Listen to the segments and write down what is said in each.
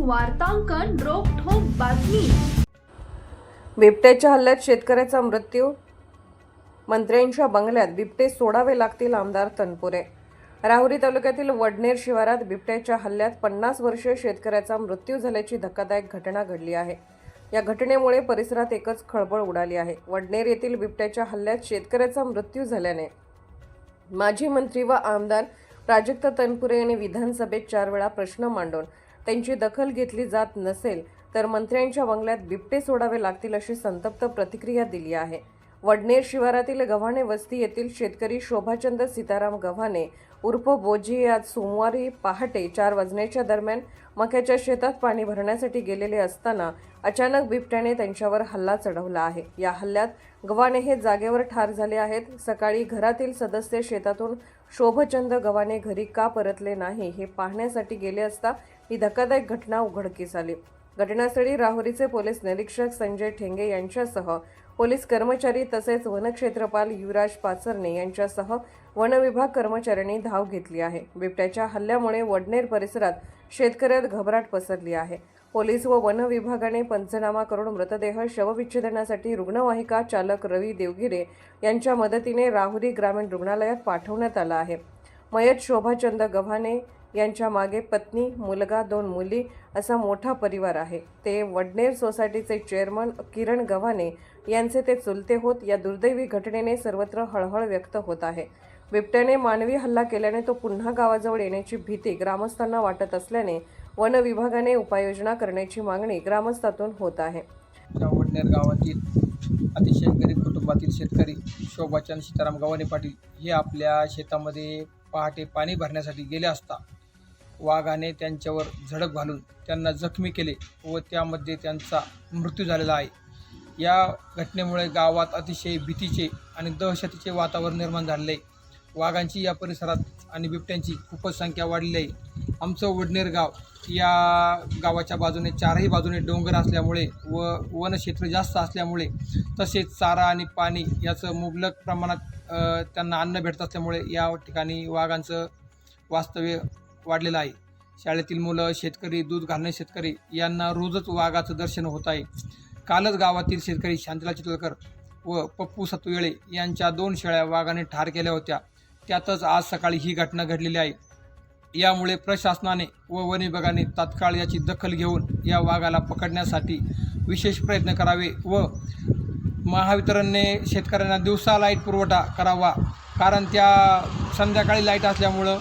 वार्तांकन रोखोक बातमी. बिबट्याच्या हल्ल्यात शेतकऱ्याचा मृत्यू? मंत्र्यांच्या बंगल्यात बिबटे सोडावे लागतील आमदार तनपुरे. राहुरी तालुक्यातील वडनेर शिवारात बिबट्याच्या हल्ल्यात पन्नास वर्षीय शेतकऱ्याचा मृत्यू झाल्याची धक्कादायक घटना घडली आहे. या घटनेमुळे परिसरात एकच खळबळ उडाली आहे. वडनेर येथील बिबट्याच्या हल्ल्यात शेतकऱ्याचा मृत्यू झाल्याने माजी मंत्री व आमदार प्राजक्त तनपुरे यांनी विधानसभेत चार वेळा प्रश्न मांडून त्यांची दखल घेतली जात नसेल तर मंत्र्यांच्या बंगल्यात बिबटे सोडावे लागतील अशी संतप्त प्रतिक्रिया दिली आहे. वडनेर शिवारातील गव्हाणे वस्ती येथील शेतकरी शोभाचंद सीताराम गव्हाणे उर्फ बोजी आज सोमवारी पहाटे चार वाजण्याच्या दरम्यान मक्याच्या शेतात पाणी भरण्यासाठी गेलेले असताना अचानक बिबट्याने त्यांच्यावर हल्ला चढवला आहे. या हल्ल्यात गव्हाणे हे जागेवर ठार झाले आहेत. सकाळी घरातील सदस्य शेतातून शोभचंद गव्हाणे घरी का परतले नाही हे पाहण्यासाठी गेले असता ही धक्कादायक घटना उघडकीस आली. घटनास्थळी राहुरीचे पोलीस निरीक्षक संजय ठेंगे यांच्यासह पोलीस कर्मचारी तसेच वनक्षेत्रपाल युवराज पाचरणे यांच्यासह वनविभाग कर्मचाऱ्यांनी धाव घेतली आहे. बिबट्याच्या हल्ल्यामुळे वडनेर परिसरात शेतकऱ्यात घबराट पसरली आहे. पोलीस व वन विभागाने पंचनामा करून मृतदेह शवविच्छेदनासाठी रुग्णवाहिका चालक रवी देवगिरे यांच्या मदतीने राहुरी ग्रामीण रुग्णालयात पाठवण्यात आला आहे. मयत शोभाचंद गव्हाणे यांच्या मागे पत्नी मुलगा दोन मुली असा मोठा परिवार आहे. ते वडनेर सोसायटीचे चेअरमन किरण गव्हाणे यांचे ते चुलते होत या दुर्दैवी घटनेने सर्वत्र हळहळ व्यक्त होत आहे. बिबट्याने मानवी हल्ला केल्याने तो पुन्हा गावाजवळ येण्याची भीती ग्रामस्थांना वाटत असल्याने वन विभागाने उपाययोजना करण्याची मागणी ग्रामस्थातून होत आहे. वडनेर गावातील अतिशय गरीब कुटुंबातील शेतकरी शोभाचंद सीताराम गव्हाणे पाटील हे आपल्या शेतामध्ये पहाटे पाणी भरण्यासाठी गेले असता वाघाने त्यांच्यावर झडप घालून त्यांना जखमी केले व त्यामध्ये त्यांचा मृत्यू झालेला आहे. या घटनेमुळे गावात अतिशय भीतीचे आणि दहशतीचे वातावरण निर्माण झालेले आहे. वाघांची या परिसरात आणि बिबट्यांची खूपच संख्या वाढली आहे. आमचं वडनेर गाव या गावाच्या बाजूने चारही बाजूने डोंगर असल्यामुळे व वनक्षेत्र जास्त असल्यामुळे तसेच चारा आणि पाणी याचं मुबलक प्रमाणात त्यांना अन्न भेटत असल्यामुळे या ठिकाणी वाघांचं वास्तव्य वाढलेलं आहे. शाळेतील मुलं शेतकरी दूध घालणे शेतकरी यांना रोजच वाघाचं दर्शन होत आहे. कालच गावातील शेतकरी शांतला चितळकर व पप्पू सतुवेळे यांच्या दोन शेळ्या वाघाने ठार केल्या होत्या. त्यातच आज सकाळी ही घटना घडलेली आहे. यामुळे प्रशासनाने व वन विभागाने तात्काळ याची दखल घेऊन या वाघाला पकडण्यासाठी विशेष प्रयत्न करावे व महावितरणने शेतकऱ्यांना दिवसा लाइट पुरवठा करावा. कारण त्या संध्याकाळी लाइट असल्यामुळं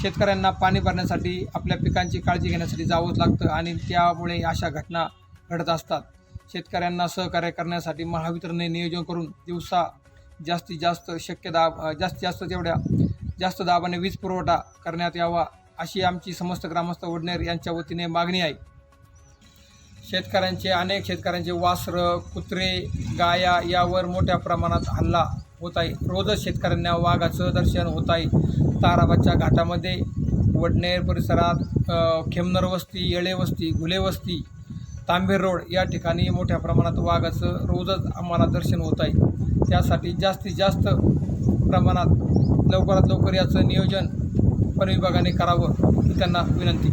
शेतकऱ्यांना पाणी भरण्यासाठी आपल्या पिकांची काळजी घेण्यासाठी जावंच लागतं आणि त्यामुळे अशा घटना घडत असतात. शेतकऱ्यांना सहकार्य करण्यासाठी महावितरणने नियोजन करून दिवसा जास्तीत जास्त शक्य दाब जास्तीत जास्त तेवढ्या जास्त दाबाने वीज पुरवठा करण्यात यावा अशी आमची समस्त ग्रामस्थ वडनेर यांच्या वतीने मागणी आहे. शेतकऱ्यांचे अनेक शेतकऱ्यांचे वासरं कुत्रे गाया यावर मोठ्या प्रमाणात हल्ला होत आहे रोजच शेतकऱ्यांना वाघाचं दर्शन होत आहे ताराबाच्या घाटामध्ये वडनेर परिसरात खेमनर वस्ती येळे वस्ती घुले वस्ती तांबेर रोड या ठिकाणी मोठ्या प्रमाणात वाघाचं रोजच आम्हाला दर्शन होत आहे त्यासाठी जास्तीत जास्त प्रमाणात लवकरात लवकर याचं नियोजन वनविभागाने करावं ही त्यांना विनंती.